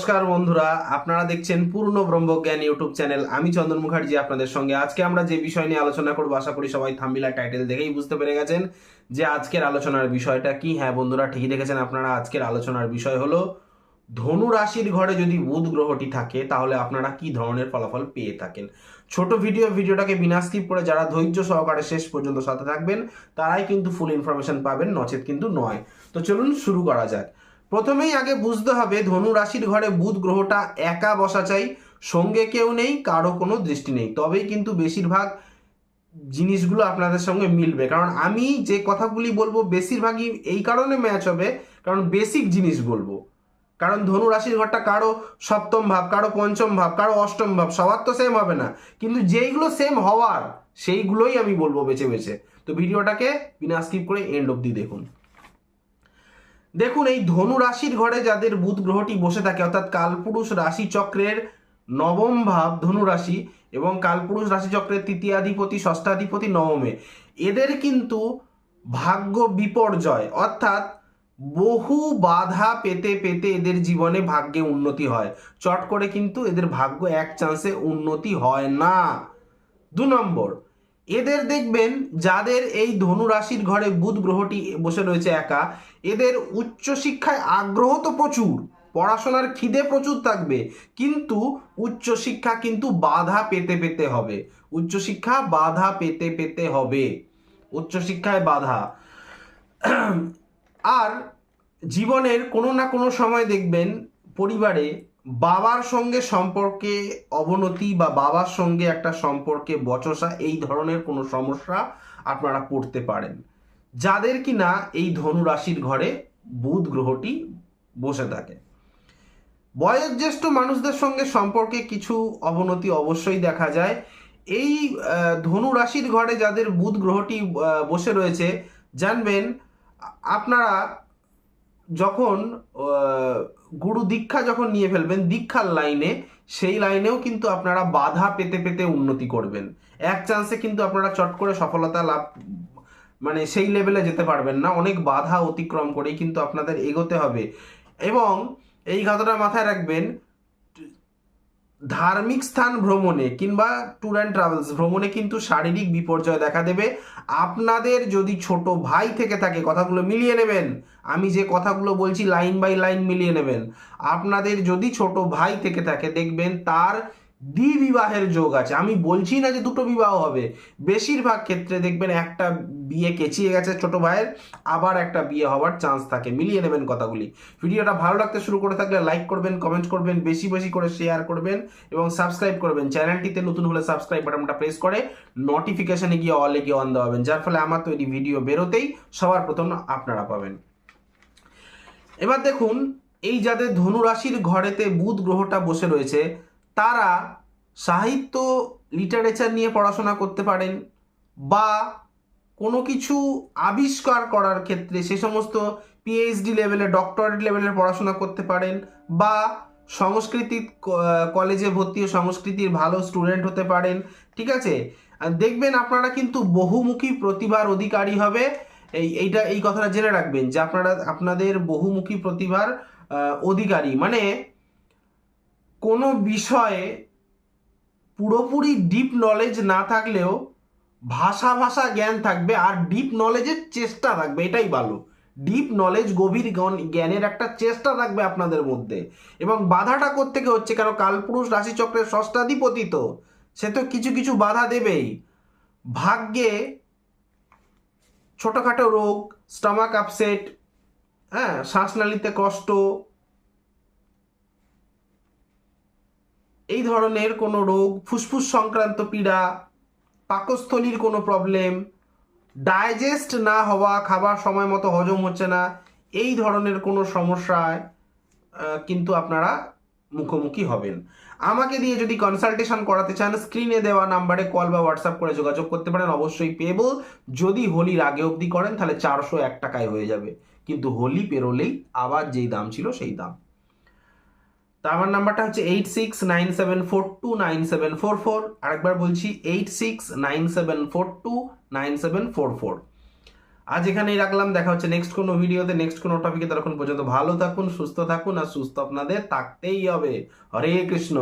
নমস্কার বন্ধুরা, আপনারা দেখছেন পূর্ণ ব্রহ্মজ্ঞান ইউটিউব চ্যানেল। আমি চন্দন মুখার্জি আপনাদের সঙ্গে। আজকে আমরা যে বিষয় নিয়ে আলোচনা করব, আশা করি সবাই থাম্বিলা টাইটেল দেখেই বুঝতে পেরে গেছেন যে আজকের আলোচনার বিষয়টা কি। হ্যাঁ বন্ধুরা, ঠিকই দেখেছেন আপনারা, আজকের আলোচনার বিষয় হলো, ধনু রাশির ঘরে যদি বুধ গ্রহটি থাকে, তাহলে আপনারা কি ধরনের ফলাফল পেয়ে থাকেন? ছোট ভিডিও, ভিডিওটাকে বিনা স্কিপ করে যারা ধৈর্য সহকারে শেষ পর্যন্ত সাথে থাকবেন, তারাই কিন্তু ফুল ইনফরমেশন পাবেন, নচেত কিন্তু নয়। তো চলুন শুরু করা যাক। প্রথমেই আগে বুঝতে হবে ধনু রাশির ঘরে বুধ গ্রহটা একা বসা চাই, সঙ্গে কেউ নেই, কারও কোনো দৃষ্টি নেই। তবেই কিন্তু বেশিরভাগ জিনিসগুলো আপনাদের সঙ্গে মিলবে। কারণ আমি যে কথাগুলি বলব বেশিরভাগই এই কারণে ম্যাচ হবে, কারণ বেসিক জিনিস বলব। কারণ ধনু রাশির ঘরটা কারও সপ্তম ভাব, কারও পঞ্চম ভাব, কারও অষ্টম ভাব, সবার তো সেম হবে না। কিন্তু যেইগুলো সেম হওয়ার, সেইগুলোই আমি বলব বেছে বেছে। তো ভিডিওটাকে বিনা স্কিপ করে এন্ড অবধি দেখুন। দেখুন, এই ধনু রাশির ঘরে যাদের বুধ গ্রহটি বসে থাকে, অর্থাৎ কালপুরুষ রাশি চক্রের নবম ভাব ধনু রাশি এবং কালপুরুষ রাশি চক্রের তৃতীয়াধিপতি, ষষ্ঠাধিপতি, নবমে, এদের কিন্তু ভাগ্য বিপর্যয়। অর্থাৎ বহু বাধা পেতে পেতে এদের জীবনে ভাগ্যে উন্নতি হয়। চট করে কিন্তু এদের ভাগ্য এক চান্সে উন্নতি হয় না। দু নম্বর এদের দেখবেন যাদের এই ধনু রাশির ঘরে বুধ গ্রহটি বসে রয়েছে একা, এদের উচ্চশিক্ষায় আগ্রহ তো প্রচুর, পড়াশোনার খিদে প্রচুর থাকবে, কিন্তু উচ্চশিক্ষা কিন্তু বাধা পেতে পেতে হবে। উচ্চশিক্ষা বাধা পেতে পেতে হবে। উচ্চশিক্ষায় বাধা। আর জীবনের কোনো না কোনো সময় দেখবেন পরিবারে বাবার সঙ্গে সম্পর্কে অবনতি বা বাবার সঙ্গে একটা সম্পর্কে বচসা, এই ধরনের কোনো সমস্যা আপনারা পড়তে পারেন। যাদের কি না এই ধনু রাশির ঘরে বুধ গ্রহটি বসে থাকে। বয়োজ্যেষ্ঠ মানুষদের সঙ্গে সম্পর্কে কিছু অবনতি অবশ্যই দেখা যায়। এই ধনু রাশির ঘরে যাদের বুধ গ্রহটি বসে রয়েছে, জানবেন আপনারা যখন গুরু দীক্ষা যখন নিয়ে ফেলবেন, দীক্ষার লাইনে, সেই লাইনেও কিন্তু আপনারা বাধা পেতে পেতে উন্নতি করবেন। এক চান্সে কিন্তু আপনারা চট করে সফলতা লাভ মানে সেই লেভেলে যেতে পারবেন না। অনেক বাধা অতিক্রম করেই কিন্তু আপনাদের এগোতে হবে। এবং এই কথাটা মাথায় রাখবেন ধার্মিক স্থান ভ্রমণে কিংবা ট্যুর অ্যান্ড ট্রাভেলস ভ্রমণে কিন্তু শারীরিক বিপর্যয় দেখা দেবে। আপনাদের যদি ছোট ভাই থেকে থাকে, কথাগুলো মিলিয়ে নেবেন। আমি যে কথাগুলো বলছি লাইন বাই লাইন মিলিয়ে নেবেন। আপনাদের যদি ছোট ভাই থেকে থাকে, দেখবেন তার দ্বিবিবাহের যোগ আছে। আমি বলছি না যে দুটো বিবাহ হবে। বেশিরভাগ ক্ষেত্রে দেখবেন একটা বিয়ে কেচিয়ে গেছে ছোট ভাইয়ের, আবার একটা বিয়ে হওয়ার চান্স থাকে। মিলিয়ে নেবেন কথাগুলি। ভিডিওটা ভালো লাগতে শুরু করে থাকলে লাইক করবেন কমেন্ট করবেন, বেশি বেশি করে শেয়ার করবেন এবং সাবস্ক্রাইব করবেন। চ্যানেলটিতে নতুন হলে সাবস্ক্রাইব বাটনটা প্রেস করে নোটিফিকেশনে গিয়ে অলে গিয়ে অন দেওয়াবেন যার ফলে আমার তৈরি ভিডিও বেরোতেই সবার প্রথম আপনারা পাবেন। এবার দেখুন, এই যাদের ধনুরাশির ঘরেতে বুধ গ্রহটা বসে রয়েছে তারা সাহিত্য লিটারেচার নিয়ে পড়াশোনা করতে পারেন বা কোনো কিছু আবিষ্কার করার ক্ষেত্রে সে সমস্ত পিএইচডি লেভেলে ডক্টরেট লেভেলের পড়াশোনা করতে পারেন বা সংস্কৃতি কলেজে ভর্তি ও সংস্কৃতির ভালো স্টুডেন্ট হতে পারেন, ঠিক আছে? দেখবেন আপনারা কিন্তু বহুমুখী প্রতিভার অধিকারী হবে। এই, এইটা, এই কথাটা জেনে রাখবেন যে আপনারা, আপনাদের বহুমুখী প্রতিভার অধিকারী। মানে কোনো বিষয়ে পুরোপুরি ডিপ নলেজ না থাকলেও ভাষা ভাষা জ্ঞান থাকবে আর ডিপ নলেজের চেষ্টা থাকবে, এটাই ভালো। ডিপ নলেজ গভীর জ্ঞান- জ্ঞানের একটা চেষ্টা থাকবে আপনাদের মধ্যে। এবং বাধাটা কোত্থেকে হচ্ছে? কেন কালপুরুষ রাশিচক্রের ষষ্ঠাধিপতি তো, সে তো কিছু কিছু বাধা দেবেই। ভাগ্যে ছোটোখাটো রোগ, স্টমাক আপসেট হ্যাঁ শ্বাসনালীতে কষ্ট এই ধরনের কোনো রোগ, ফুসফুস সংক্রান্ত পীড়া, পাকস্থলীর কোনো প্রবলেম ডাইজেস্ট না হওয়া, খাবার সময় মতো হজম হচ্ছে না, এই ধরনের কোনো সমস্যায় কিন্তু আপনারা মুখোমুখি হবেন। আমাকে দিয়ে যদি কনসালটেশন করাতে চান স্ক্রিনে দেওয়া নাম্বারে কল বা হোয়াটসঅ্যাপ করে যোগাযোগ করতে পারেন, অবশ্যই পেবল যদি হোলির আগে অবধি করেন, তাহলে চারশো এক টাকায় হয়ে যাবে। কিন্তু হোলি পেরোলেই আবার যেই দাম ছিল, সেই দাম। তা আমার নাম্বারটা হচ্ছে eight six nine seven four two nine seven four four আরেকবার বলছি eight six nine seven four two nine seven four four আজ এখানেই রাখলাম, দেখা হচ্ছে নেক্সট কোনো ভিডিওতে নেক্সট কোনো টপিকে ততক্ষণ পর্যন্ত ভালো থাকুন, সুস্থ থাকুন, আর সুস্থ আপনাদের থাকতেই হবে। হরে কৃষ্ণ।